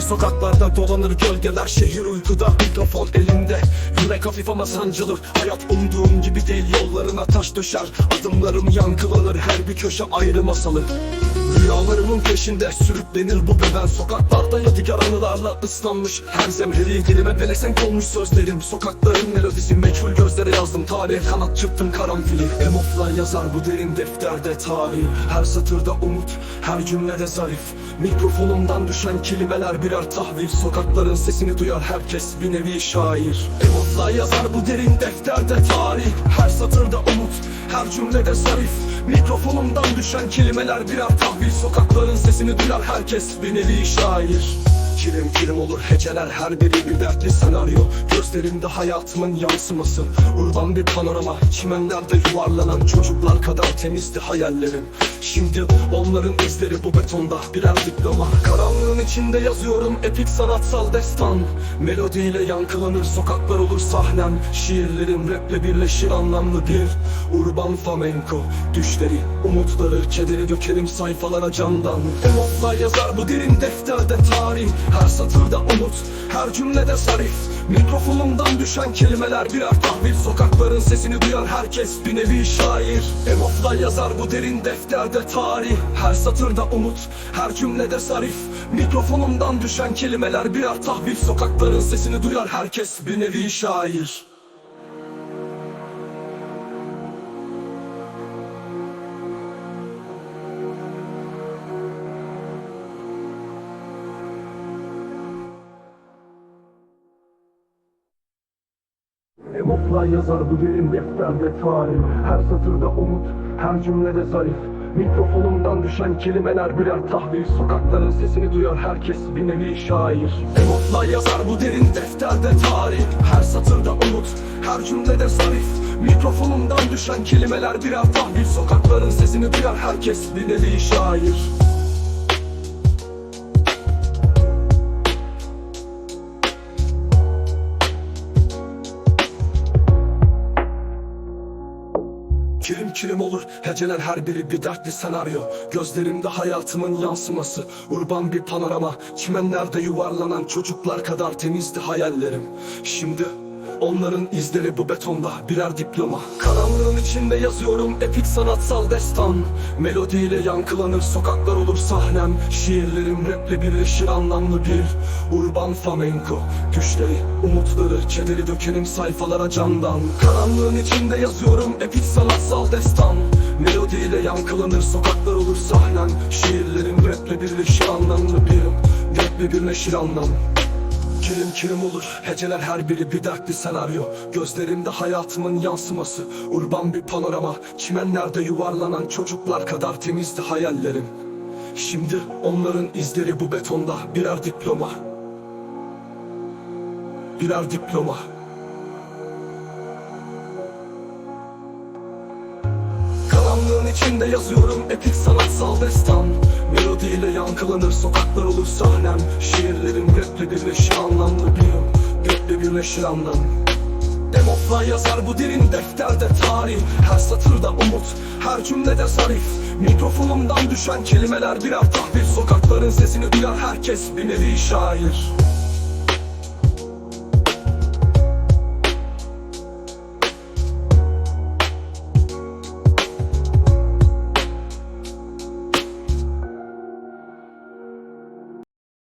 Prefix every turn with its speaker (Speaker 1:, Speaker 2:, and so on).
Speaker 1: Mavi sokaklarda dolanır gölgeler Şehir uykuda mikrofon elinde. Yürek hafif ama sancılı Hayat umduğum gibi değil yollarına taş döşer. Adımlarım yankılanır her bir köşe ayrı masalı Rüyalarımın peşinde sürüklenir bu beden. Sokaklarda yadigar anılarla ıslanmış. Her zemheri dilime pelesenk olmuş sözlerim. Sokakların melodisi meçhul gözlere yazdım. Tarih kanat çırptım karanfili. Emofla yazar bu derin defterde tarih. Her satırda umut, her cümlede zarif. Mikrofonumdan düşen kelimeler birer tahvil. Sokakların sesini duyar herkes bir nevi şair. Emofla yazar bu derin defterde tarih. Her satırda umut, her cümlede zarif. Mikrofonumdan düşen kelimeler birer tahvil. Sokakların sesini duyar herkes. Bir nevi şair Kilim kilim olur heceler. Her biri bir dertli senaryo. Gözlerimde hayatımın yansıması. Urban bir panorama. Çimenlerde yuvarlanan çocuklar kadar temizdi hayallerim. Şimdi onların izleri bu betonda. Birer diploma. Karanlığın içinde yazıyorum epik sanatsal destan. Melodiyle yankılanır sokaklar olur sahnem Şiirlerim raple birleşir anlamlı bir Urban flamenco. Düşleri, umutları, kederi dökerim sayfalara candan. Umutla yazar bu derin defterde tarih Her satırda umut, her cümlede zarif. Mikrofonumdan düşen kelimeler birer tahvil Sokakların sesini duyar herkes bir nevi şair. Emofla yazar bu derin defterde tarih. Her satırda umut, her cümlede zarif. Mikrofonumdan düşen kelimeler birer tahvil Sokakların sesini duyar herkes bir nevi şair Emokla yazar bu derin defterde tarih Her satırda umut, her cümlede zarif. Mikrofonumdan düşen kelimeler birer tahvil. Sokakların sesini duyar herkes bir nevi şair. Emotla yazar bu derin defterde tarih. Her satırda umut, her cümlede zarif. Mikrofonumdan düşen kelimeler birer tahvil. Sokakların sesini duyar herkes bir nevi şair Kilim kilim olur heceler her biri bir dertli senaryo. Gözlerimde hayatımın yansıması Urban bir panorama. Çimenlerde yuvarlanan çocuklar kadar temizdi hayallerim. Şimdi onların izleri bu betonda birer diploma. Karanlığın içinde yazıyorum epik sanatsal destan. Melodiyle yankılanır sokaklar olur sahnem. Şiirlerim raple birleşir anlamlı bir Urban flamenco. Düşleri, umutları, kederi dökerim sayfalara candan. Karanlığın içinde yazıyorum epik sanatsal destan. Melodiyle yankılanır sokaklar olur sahnem. Şiirlerim raple birleşir anlamlı bir Raple birleşir anlam Kilim kilim olur. Heceler her biri bir dertli senaryo. Gözlerimde hayatımın yansıması. Urban bir panorama. Çimenlerde yuvarlanan çocuklar kadar temizdi hayallerim. Şimdi onların izleri bu betonda. Birer diploma. Birer diploma. Karanlığın içinde yazıyorum epik sanatsal destan. Melodiyle yankılanır sokaklar olur sahnem bir Raple birleşir anlam Demofla yazar bu derin defterde tarih. Her satırda umut, her cümlede zarif. Mikrofonumdan düşen kelimeler birer tahvil. Sokakların sesini duyar herkes bir nevi şair